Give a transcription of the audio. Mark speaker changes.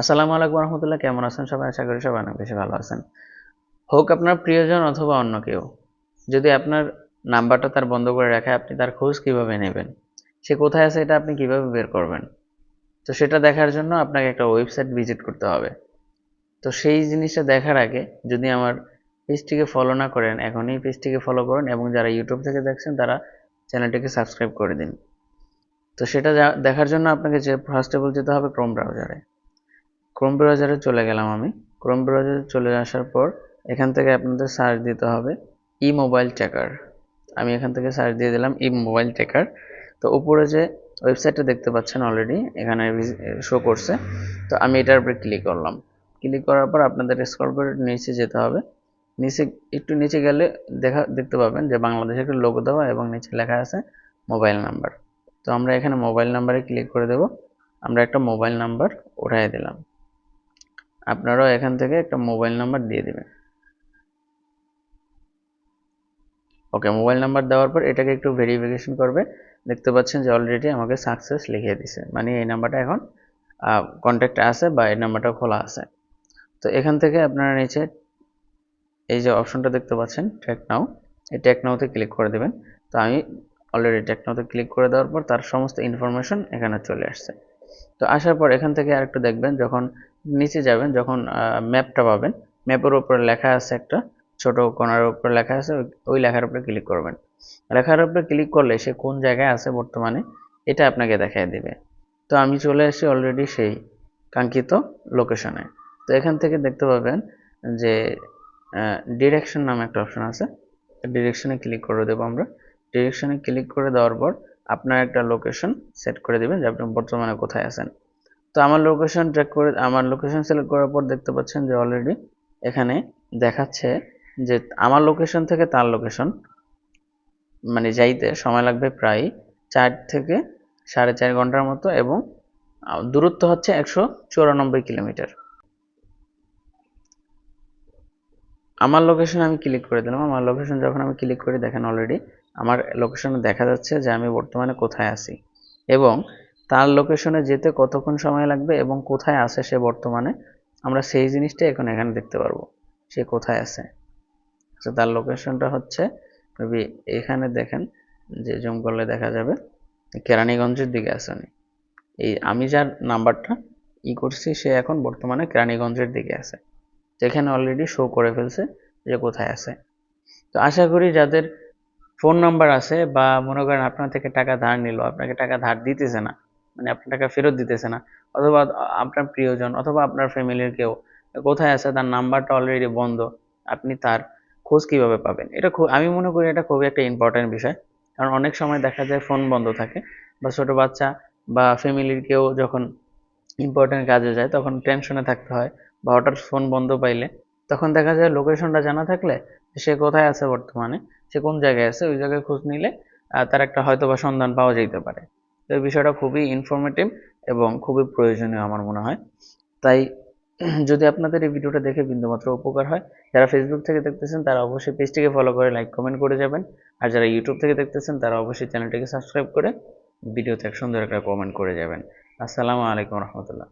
Speaker 1: আসসালামু আলাইকুম রহমতুল্লাহ, কেমন আছেন সবাই? আশা করি সবাই অনেক বেশি ভালো আছেন। হোক আপনার প্রিয়জন অথবা অন্য কেউ, যদি আপনার নাম্বারটা তার বন্ধ করে রাখে, আপনি তার খোঁজ কীভাবে নেবেন? সে কোথায় আছে এটা আপনি কীভাবে বের করবেন? তো সেটা দেখার জন্য আপনাকে একটা ওয়েবসাইট ভিজিট করতে হবে। তো সেই জিনিসটা দেখার আগে যদি আমার পেজটিকে ফলো না করেন, এখনই পেজটিকে ফলো করুন এবং যারা ইউটিউব থেকে দেখছেন, তারা চ্যানেলটিকে সাবস্ক্রাইব করে দিন। তো সেটা দেখার জন্য আপনাকে যে ফার্স্ট অফ যেতে হবে ক্রোম ব্রাউজারে ক্রোম ব্রাউজারে চলে গেলাম আমি। ক্রোম ব্রাউজারে চলে আসার পর এখান থেকে আপনাদের সার্চ দিতে হবে ই মোবাইল ট্র্যাকার আমি এখান থেকে সার্চ দিয়ে দিলাম ই মোবাইল ট্র্যাকার তো উপরে যে ওয়েবসাইটটা দেখতে পাচ্ছেন অলরেডি এখানে শো করছে। তো আমি এটার উপরে ক্লিক করলাম। ক্লিক করার পর আপনাদের স্ক্রল করে নিচে যেতে হবে। নিচে, একটু নিচে গেলে দেখা, দেখতে পাবেন যে বাংলাদেশের একটা লোগো দেওয়া এবং নিচে লেখা আছে মোবাইল নাম্বার তো আমরা এখানে মোবাইল নাম্বারে ক্লিক করে দেব। আমরা একটা মোবাইল নাম্বার উঠাই দিলাম। আপনারাও এখান থেকে একটা মোবাইল নাম্বার দিয়ে দেবেন। ওকে, মোবাইল নাম্বার দেওয়ার পর এটাকে একটু ভেরিফিকেশন করবে। দেখতে পাচ্ছেন যে অলরেডি আমাকে সাকসেস লিখিয়ে দিছে। মানে এই নাম্বারটা এখন কন্ট্যাক্ট আছে বা এই নাম্বারটা খোলা আছে। তো এখান থেকে আপনারা নিচে এই যে অপশনটা দেখতে পাচ্ছেন ট্যাক নাও এই ট্যাক নাওতে ক্লিক করে দেবেন। তো আমি অলরেডি ট্যাক নাওতে ক্লিক করে দেওয়ার পর তার সমস্ত ইনফরমেশন এখানে চলে আসছে। তো আসার পর এখান থেকে আরেকটু দেখবেন যখন নিচে যাবেন যখন ম্যাপটা পাবেন। ম্যাপের উপরে লেখা আছে একটা, ছোট কোণার উপরে লেখা আছে, ওই- ওই লেখার উপরে ক্লিক করবেন। লেখার উপরে ক্লিক করলে সে কোন জায়গায় আছে বর্তমানে, এটা আপনাকে দেখায় দেবে। তো আমি চলে আসি অলরেডি সেই কাঙ্ক্ষিত লোকেশনে তো এখান থেকে দেখতে পাবেন যে ডিরেকশন নামে একটা অপশন আছে। ডিরেকশনে ক্লিক করে দেবো আমরা। ডিরেকশনে ক্লিক করে দেওয়ার পর আপনার একটা লোকেশন সেট করে দেবেন যে আপনি বর্তমানে কোথায় আছেন। তো আমার লোকেশন ট্র্যাক করে, আমার লোকেশন সিলেক্ট করার পর দেখতে পাচ্ছেন যে অলরেডি এখানে দেখাচ্ছে যে আমার লোকেশন থেকে তার লোকেশন মানে যাইতে সময় লাগবে প্রায় চার থেকে সাড়ে চার ঘণ্টার মতো এবং দূরত্ব হচ্ছে একশো চুরানব্বই কিলোমিটার। আমার লোকেশন আমি ক্লিক করে দিলাম। আমার লোকেশন যখন আমি ক্লিক করি দেখেন অলরেডি আমার লোকেশনে দেখা যাচ্ছে যে আমি বর্তমানে কোথায় আছি। এবং তার লোকেশনে যেতে কতক্ষণ সময় লাগবে এবং কোথায় আছে সে বর্তমানে, আমরা সেই জিনিসটা এখন এখানে দেখতে পারব, সে কোথায় আছে। তো তার লোকেশনটা হচ্ছে মেবি এখানে দেখেন, যে জুম করলে দেখা যাবে, কেরানীগঞ্জের দিকে আছে উনি। এই আমি যার নাম্বারটা ই করছি, সে এখন বর্তমানে কেরানীগঞ্জের দিকে আছে। যেখানে অলরেডি শো করে ফেলছে যে কোথায় আছে। তো আশা করি যাদের ফোন নাম্বার আছে বা মনে করেন আপনার থেকে টাকা ধার নিল, আপনাকে টাকা ধার দিতেছে না মানে আপনার টাকা ফেরত দিতেছে না। অথবা আপনার প্রিয়জন অথবা আপনার ফ্যামিলির কেউ কোথায় আছে, তার নাম্বারটা অলরেডি বন্ধ, আপনি তার খোঁজ কীভাবে পাবেন? এটা আমি মনে করি এটা খুবই একটা ইম্পর্টেন্ট বিষয়। কারণ অনেক সময় দেখা যায় ফোন বন্ধ থাকে বা ছোট বাচ্চা বা ফ্যামিলির কেউ যখন ইম্পর্টেন্ট কাজে যায়, তখন টেনশনে থাকতে হয় বা হঠাৎ ফোন বন্ধ পাইলে। তখন দেখা যায় লোকেশনটা জানা থাকলে সে কোথায় আছে বর্তমানে, সে কোন জায়গায় আছে, ওই জায়গায় খোঁজ নিলে তার একটা হয়তো বা সন্ধান পাওয়া যেতে পারে। তো এই বিষয়টা খুবই ইনফরমেটিভ এবং খুবই প্রয়োজনীয় আমার মনে হয়। তাই যদি আপনাদের এই ভিডিওটা দেখে বিন্দুমাত্র উপকার হয়, যারা ফেসবুক থেকে দেখতেছেন তারা অবশ্যই পেজটিকে ফলো করে লাইক কমেন্ট করে যাবেন। আর যারা ইউটিউব থেকে দেখতেছেন তারা অবশ্যই চ্যানেলটিকে সাবস্ক্রাইব করে ভিডিওতে এক সুন্দর একটা কমেন্ট করে যাবেন। আসসালামু আলাইকুম রহমতুল্লাহ।